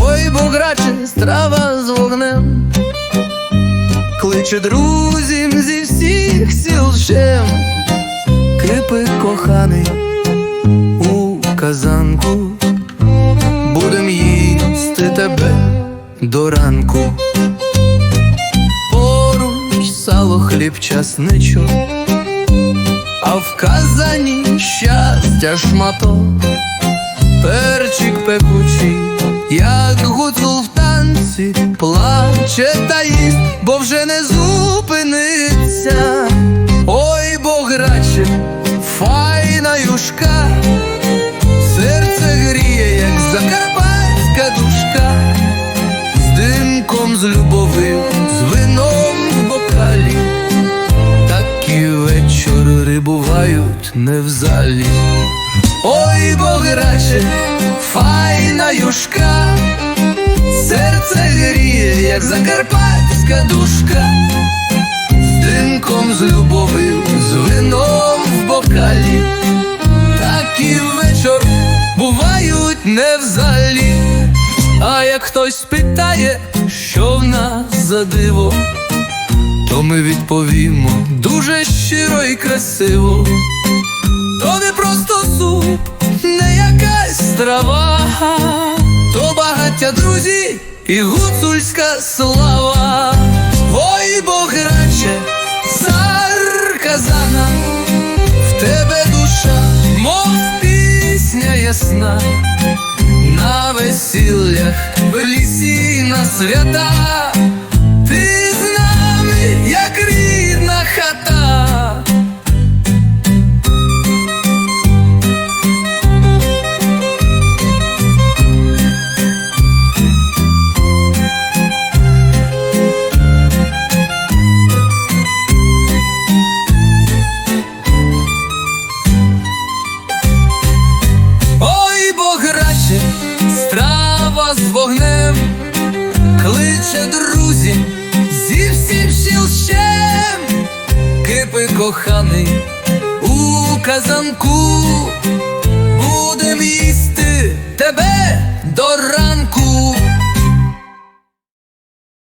Ой, буграче, страва з вогнем, кличе друзів зі всіх сіл щем, кипи коханий у казанку, будем їсти тебе до ранку. Поруч сало хліб часничок, а в казані щастя шматок, перчик пекучий, в танці, плаче та їсть, бо вже не зупиниться. Ой, бограче, файна юшка, серце гріє, як закарпатська душка, з димком з любов'ю, з вином в бокалі. Такі вечори бувають не в залі. Ой, бограче, файна юшка, серце як закарпатська душка, з динком з любов'ю, з вином в бокалі. Такі вечори бувають не в залі. А як хтось питає, що в нас за диво, то ми відповімо дуже щиро і красиво. То не просто суп, не якась страва, то багаття друзі і гуцульська слава. Ой, бограче, цар казана, в тебе душа, мов пісня ясна, на весіллях, в лісі на свята, коханий у казанку, до ранку.